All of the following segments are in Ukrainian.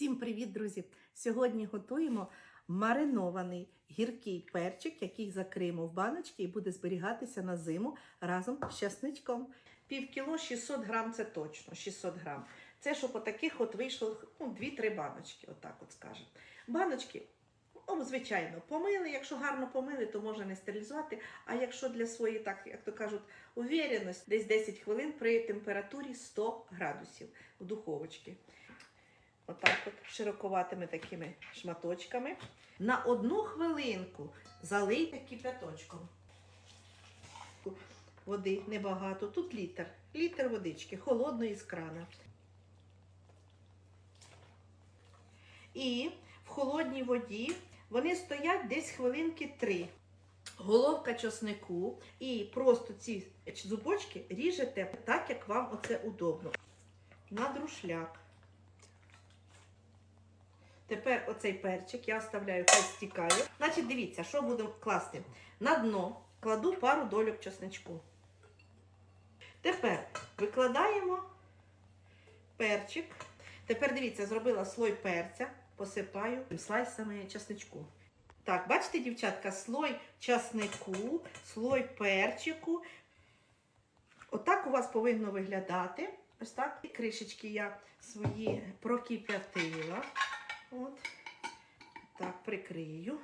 Всім привіт, друзі! Сьогодні готуємо маринований гіркий перчик, який закриємо в баночки і буде зберігатися на зиму разом з часничком. Пів кіло 600 грам це точно 600 грам. Це щоб отаких от вийшло ну, 2-3 баночки, отак от скажемо. Баночки, ну, звичайно, помили. Якщо гарно помили, то можна не стерилізувати. А якщо для своєї, так як то кажуть, увіреності, десь 10 хвилин при температурі 100 градусів в духовочці. Отак от широковатими такими шматочками. На одну хвилинку залийте кипяточком. Води небагато. Тут літр. Літр водички, холодної з крана. І в холодній воді вони стоять десь хвилинки три. Головка чеснику і просто ці зубочки ріжете так, як вам оце удобно. На друшляк. Тепер оцей перчик я оставляю, хай стікає. Значить, дивіться, що будемо класти. На дно кладу пару дольок чесничку. Тепер викладаємо перчик. Тепер дивіться, зробила слой перця, посипаю слайсами чесничку. Так, бачите, дівчатка, слой часнику, слой перчику. Отак у вас повинно виглядати. Ось так. І кришечки я свої прокип'ятила. От. Так, прикрию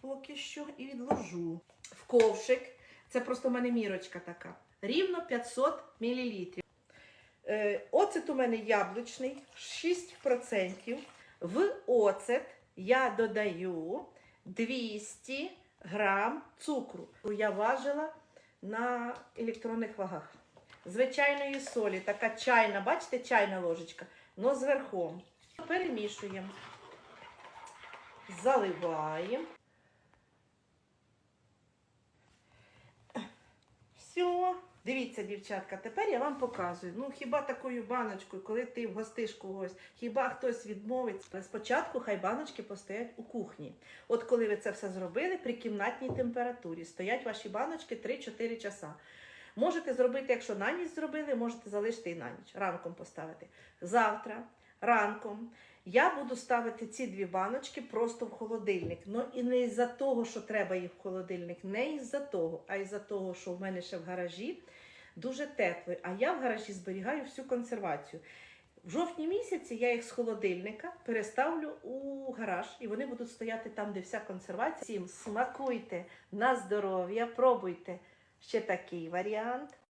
поки що і відложу. В ковшик. Це просто в мене мірочка така. Рівно 500 мл. Е, оцет у мене яблучний 6%. В оцет я додаю 200 грам цукру. Я важила на електронних вагах. Звичайної солі, така чайна, бачите, чайна ложечка, но з верхом. Перемішуємо, заливаємо. Все. Дивіться, дівчатка, тепер я вам показую. Ну, хіба такою баночкою, коли ти вгостиш когось, хіба хтось відмовиться. Спочатку хай баночки постоять у кухні. От коли ви це все зробили, при кімнатній температурі стоять ваші баночки 3-4 часа. Можете зробити, якщо на ніч зробили, можете залишити і на ніч, ранком поставити. Завтра, ранком, я буду ставити ці дві баночки просто в холодильник. Ну і не із-за того, що треба їх в холодильник, не із-за того, а із-за того, що в мене ще в гаражі дуже тепло. А я в гаражі зберігаю всю консервацію. В жовтні місяці я їх з холодильника переставлю у гараж, і вони будуть стояти там, де вся консервація. Всім смакуйте на здоров'я, пробуйте ще такий варіант.